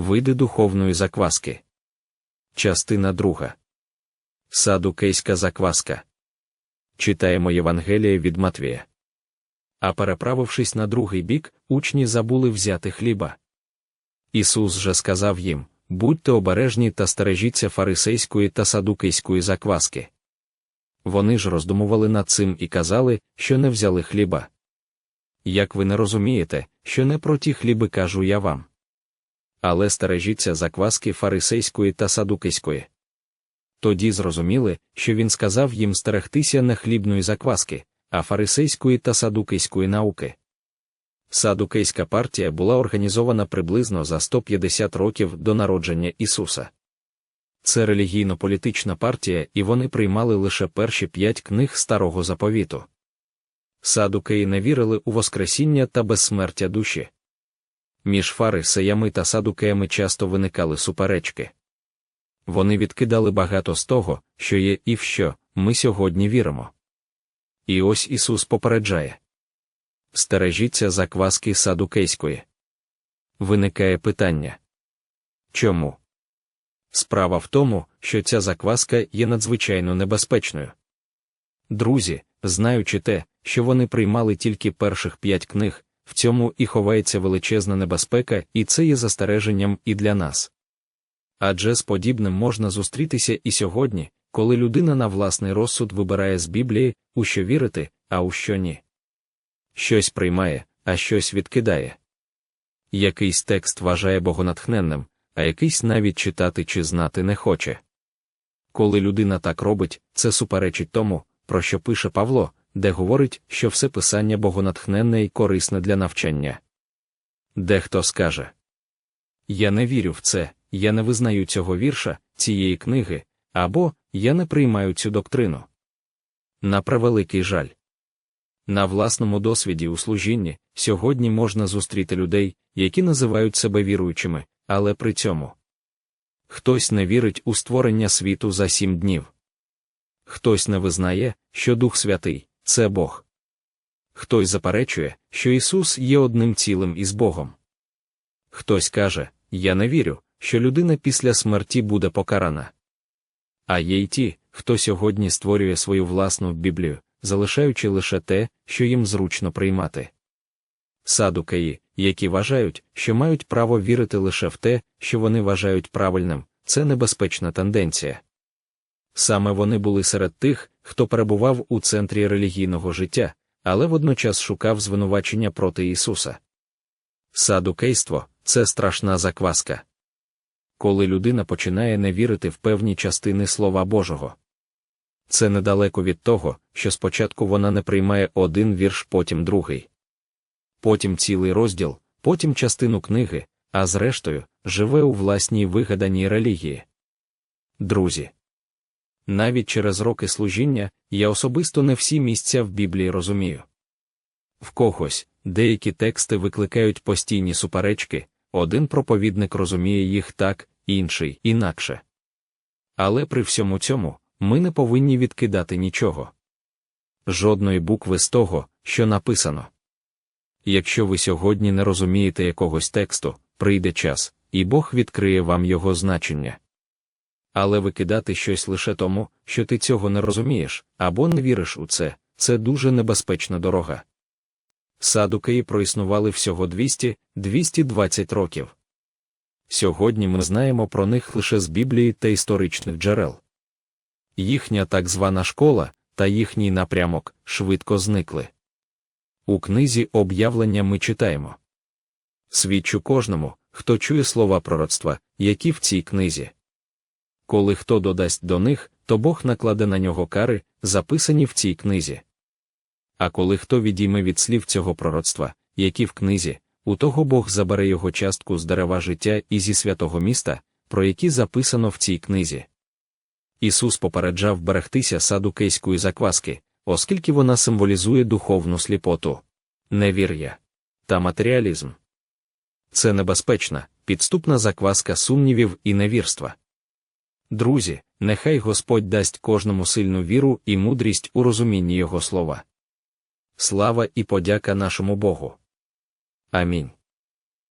Види духовної закваски. Частина друга. Садукейська закваска. Читаємо Євангеліє від Матвія. А переправившись на другий бік, учні забули взяти хліба. Ісус же сказав їм: Будьте обережні та стережіться фарисейської та садукейської закваски. Вони ж роздумували над цим і казали, що не взяли хліба. Як ви не розумієте, що не про ті хліби кажу я вам. Але стережіться закваски фарисейської та садукейської. Тоді зрозуміли, що він сказав їм стерегтися не хлібної закваски, а фарисейської та садукейської науки. Садукейська партія була організована приблизно за 150 років до народження Ісуса. Це релігійно-політична партія, і вони приймали лише перші п'ять книг старого заповіту. Садукеї не вірили у Воскресіння та безсмертя душі. Між фарисеями та садукеями часто виникали суперечки. Вони відкидали багато з того, що є і в що ми сьогодні віримо. І ось Ісус попереджає стережіться закваски садукейської. Виникає питання чому? Справа в тому, що ця закваска є надзвичайно небезпечною. Друзі, знаючи те, що вони приймали тільки перших п'ять книг, в цьому і ховається величезна небезпека, і це є застереженням і для нас. Адже з подібним можна зустрітися і сьогодні, коли людина на власний розсуд вибирає з Біблії, у що вірити, а у що ні. Щось приймає, а щось відкидає. Якийсь текст вважає богонатхненним, а якийсь навіть читати чи знати не хоче. Коли людина так робить, це суперечить тому, про що пише Павло, де говорить, що все писання богонатхненне і корисне для навчання. Дехто скаже Я не вірю в це, я не визнаю цього вірша, цієї книги, або я не приймаю цю доктрину. На превеликий жаль. На власному досвіді у служінні сьогодні можна зустріти людей, які називають себе віруючими, але при цьому хтось не вірить у створення світу за сім днів. Хтось не визнає, що Дух Святий це Бог. Хтось заперечує, що Ісус є одним цілим із Богом. Хтось каже, Я не вірю, що людина після смерті буде покарана. А є й ті, хто сьогодні створює свою власну Біблію, залишаючи лише те, що їм зручно приймати. Садукеї, які вважають, що мають право вірити лише в те, що вони вважають правильним, це небезпечна тенденція. Саме вони були серед тих, хто перебував у центрі релігійного життя, але водночас шукав звинувачення проти Ісуса. Садукейство це страшна закваска. Коли людина починає не вірити в певні частини Слова Божого. Це недалеко від того, що спочатку вона не приймає один вірш, потім другий, потім цілий розділ, потім частину книги, а зрештою, живе у власній вигаданій релігії. Друзі. Навіть через роки служіння я особисто не всі місця в Біблії розумію. В когось деякі тексти викликають постійні суперечки, один проповідник розуміє їх так, інший інакше. Але при всьому цьому ми не повинні відкидати нічого. Жодної букви з того, що написано. Якщо ви сьогодні не розумієте якогось тексту, прийде час, і Бог відкриє вам його значення. Але викидати щось лише тому, що ти цього не розумієш, або не віриш у це, це дуже небезпечна дорога. Садукеї проіснували всього 200-220 років. Сьогодні ми знаємо про них лише з Біблії та історичних джерел. Їхня так звана школа та їхній напрямок швидко зникли. У книзі об'явлення ми читаємо Свідчу кожному, хто чує слова пророцтва, які в цій книзі. Коли хто додасть до них, то Бог накладе на нього кари, записані в цій книзі. А коли хто відійме від слів цього пророцтва, які в книзі, у того Бог забере його частку з дерева життя і зі святого міста, про які записано в цій книзі. Ісус попереджав берегтися садукейської закваски, оскільки вона символізує духовну сліпоту, невір'я та матеріалізм. Це небезпечна, підступна закваска сумнівів і невірства. Друзі, нехай Господь дасть кожному сильну віру і мудрість у розумінні Його слова. Слава і подяка нашому Богу. Амінь.